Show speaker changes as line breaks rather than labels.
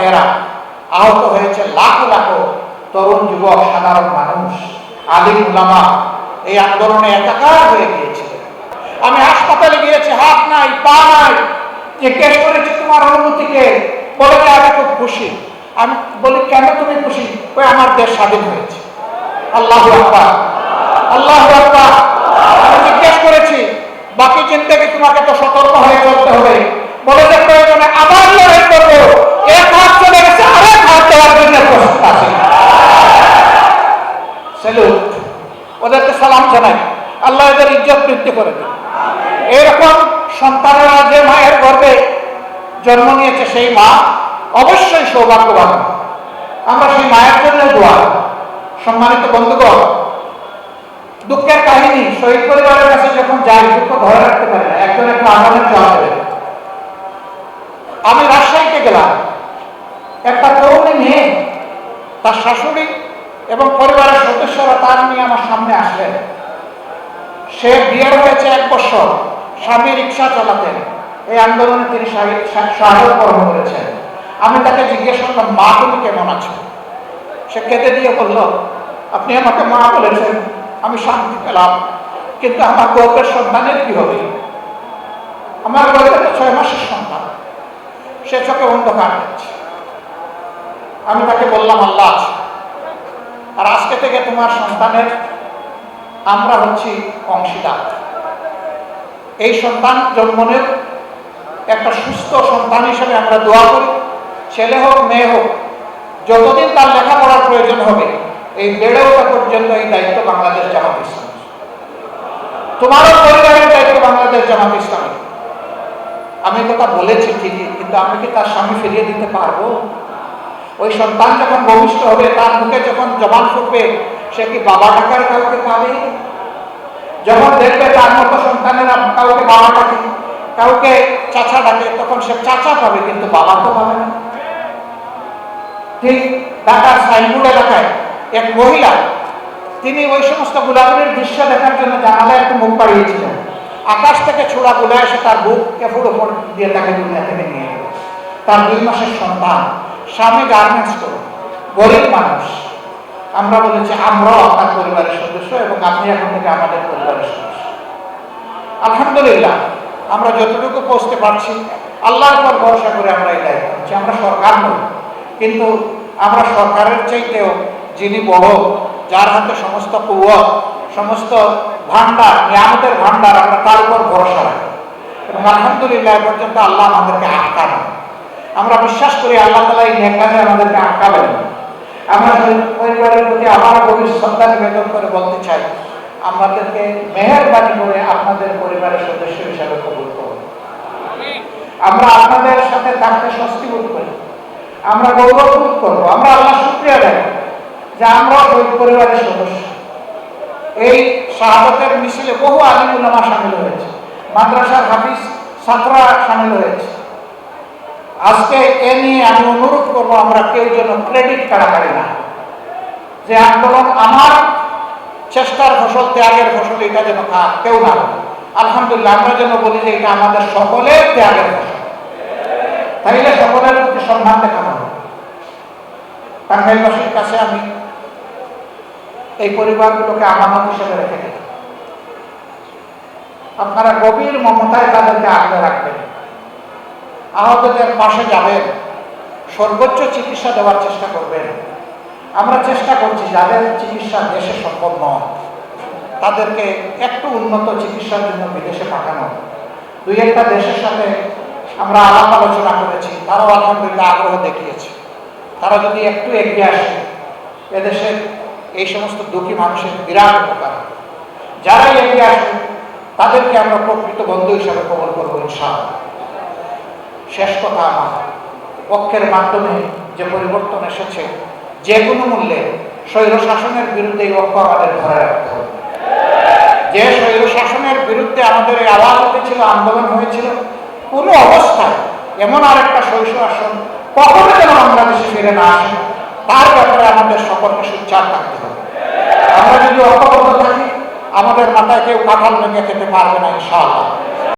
ভাইয়েরা আহত হয়েছে লাখো লাখো তরুণ যুবক, সাধারণ মানুষ, আলিম উলামা। এই আন্দোলনে একাকার হয়ে গিয়েছে আমি হাসপাতালে গিয়েছি, হাত নাই, পা নাই। জিজ্ঞেস করেছি, তোমার অনুমতিকে বলে আমি খুব খুশি। আমি বলি, কেন তুমি খুশি? ওই আমার দেশ স্বাধীন হয়েছে। আল্লাহ আকবার। আল্লাহ আকবার। আমি জিজ্ঞেস করেছি, বাকি চিন্তাকে তোমাকে তো সতর্ক হয়ে চলতে হবে। বলে যে প্রয়োজনে আবার লড়াই করব এক হাত চলে গেছে আরেক হাত দেওয়ার জন্য প্রস্তুত আছে স্যালুট ওদেরকে সালাম জানাই আল্লাহ এদের ইজ্জত বৃদ্ধি করে দেন। এরকম সন্তানেরা যে মায়ের গর্ভে জন্ম নিয়েছে সেই মা, অবশ্যই সৌভাগ্যবান। আমরা সেই মায়ের জন্য দোয়া সম্মানিত বন্ধুগণ, দুঃখের কাহিনী, শহীদ পরিবারের কাছে যখন যাই, দুঃখ ধরে রাখতে পারে না। একজন একটু আন্দোলন জবাব দেবে। আমি রাজশাহীতে গেলাম। একটা তরুণী মেয়ে, তার শাশুড়ি এবং পরিবারের সদস্যরা তার নিয়ে আমার সামনে আসলেন। সে বিয়ের হয়েছে এক বছর। স্বামী রিক্সা চালাতেন। এই আন্দোলনে তিনি সাহায্য কর্ম করেছেন। আমি তাকে জিজ্ঞেস করলাম, মা, তুমি কেমন আছো? সে কেঁদে দিয়ে বলল, আপনি আমাকে মা বলেছেন, আমি শান্তি পেলাম। কিন্তু আমার গল্পের সন্তানের কি হবে? আমার গল্পের তো ছয় মাসের সন্তান। সে চোখে অন্ধকার দিচ্ছে আমি তাকে বললাম, আল্লাহ আর আজকে থেকে তোমার সন্তানের আমরা হচ্ছি অংশীদার। এই সন্তান জন্মনের একটা সুস্থ সন্তান হিসেবে আমরা দোয়া করি। ছেলে হোক, মেয়ে হোক, যতদিন তার লেখাপড়ার প্রয়োজন হবে, এই বেড়ে ওঠা পর্যন্ত এই দায়িত্ব বাংলাদেশ জামাত ইসলাম তোমারও পরিবারের দায়িত্ব বাংলাদেশ জামাত ইসলাম আমি কথা বলেছি ঠিকই, কিন্তু আমি কি তার স্বামী ফিরিয়ে দিতে পারব? ওই সন্তান যখন ভবিষ্যৎ হবে, তার মুখে যখন জবান ফুটবে সে কি বাবা ডাকার কাউকে পাবে? যখন দেখবে তার মতো কাউকে বাবা ডাকে, কাউকে চাচা ডাকে, তখন সে চাচা পাবে, কিন্তু বাবা তো পাবে না। ঠিক ঢাকার এলাকায় এক মহিলা, তিনি ওই সমস্ত গুলাগুলির দৃশ্য দেখার জন্য জানালে একটু মুখ আকাশ থেকে ছোড়া গুলা এসে তার বুককে ফুটো ফোট দিয়ে তাকে দুনিয়া থেকে নিয়ে তার দুই মাসের সন্তান, স্বামী গার্মেন্টস গরিব মানুষ। আমরা বলেছি আমরাও আপনার পরিবারের সদস্য এবং আপনি এখন থেকে আমাদের পরিবারের সদস্য। আলহামদুলিল্লাহ, আমরা যতটুকু পৌঁছতে পারছি, আল্লাহর পর ভরসা করে আমরা দায়িত্ব নিচ্ছি আমরা সরকার নই, কিন্তু আমরা সরকারের চাইতেও যিনি বড়, যার হাতে সমস্ত কুয়ত, সমস্ত ভান্ডার নিয়ামতের ভান্ডার আমরা তার উপর ভরসা রাখি। এবং আলহামদুলিল্লাহ পর্যন্ত আল্লাহ আমাদেরকে আটকান আমরা বিশ্বাস করি আল্লাহ তালা এই নেকাজে আমাদেরকে আটকাবেন। আমরা পরিবারের প্রতি আবার গভীর শ্রদ্ধা নিবেদন করে বলতে চাই, আমাদেরকে মেহরবানি করে আপনাদের পরিবারের সদস্য হিসাবে কবুল করুন। আমরা আপনাদের সাথে থাকতে স্বস্তি বোধ করি। আমরা গৌরব বোধ করব। আমরা আল্লাহ শুক্রিয়া দেব যে আমরা শহীদ পরিবারের সদস্য। এই শাহাদতের মিছিলে বহু আলিমুল্লামা সামিল হয়েছে। মাদ্রাসার হাফিজ ছাত্ররা সামিল হয়েছে। আজকে এ নিয়ে আমি অনুরোধ করব, আমরা কেউ যেন ক্রেডিট কাড়াকাড়ি না যে আন্দোলন আমার চেষ্টার ফসল, ত্যাগের ফসল, এটা যেন কেউ না আলহামদুলিল্লাহ, আমরা যেন বলি যে এটা আমাদের সকলের ত্যাগের ফসল। তাইলে সকলের প্রতি সম্মান দেখানো হবে। টাঙ্গাইলবাসীর কাছে আমি এই পরিবারগুলোকে আমানত হিসেবে রেখে দিই। আপনারা গভীর মমতায় তাদেরকে আগলে রাখবেন। আহতদের পাশে যাবেন, সর্বোচ্চ চিকিৎসা দেওয়ার চেষ্টা করবেন। আমরা চেষ্টা করছি, যাদের চিকিৎসা দেশে সম্ভব নয়, তাদেরকে একটু উন্নত চিকিৎসার জন্য বিদেশে পাঠানো। দুই একটা দেশের সাথে আমরা আলাপ আলোচনা করেছি, তারাও আলহামদুলিল্লাহ আগ্রহ দেখিয়েছে। তারা যদি একটু এগিয়ে আসে এদেশের এই সমস্ত দুঃখী মানুষের বিরাট উপকার। যারাই এগিয়ে আসবে তাদেরকে আমরা প্রকৃত বন্ধু হিসাবে কবল করব ইনশাআল্লাহ। শেষ কথা আমার। পক্ষের মাধ্যমে যে পরিবর্তন এসেছে, যে কোনো মূল্যে স্বৈর শাসনের বিরুদ্ধে এই ঐক্য আমাদের ধরে রাখতে হবে। যে স্বৈর শাসনের বিরুদ্ধে আমাদের এই আওয়াজ উঠেছিল আন্দোলন হয়েছিল, কোনো অবস্থায় এমন আরেকটা স্বৈর শাসন কখনো যেন আমরা বাংলাদেশে ফিরে না আসে, তার ব্যাপারে আমাদের সকলকে সুচার থাকতে হবে। আমরা যদি ঐক্যবদ্ধ থাকি, আমাদের মাথায় কেউ কাঁঠাল ভেঙে খেতে পারবে না, ইনশাআল্লাহ।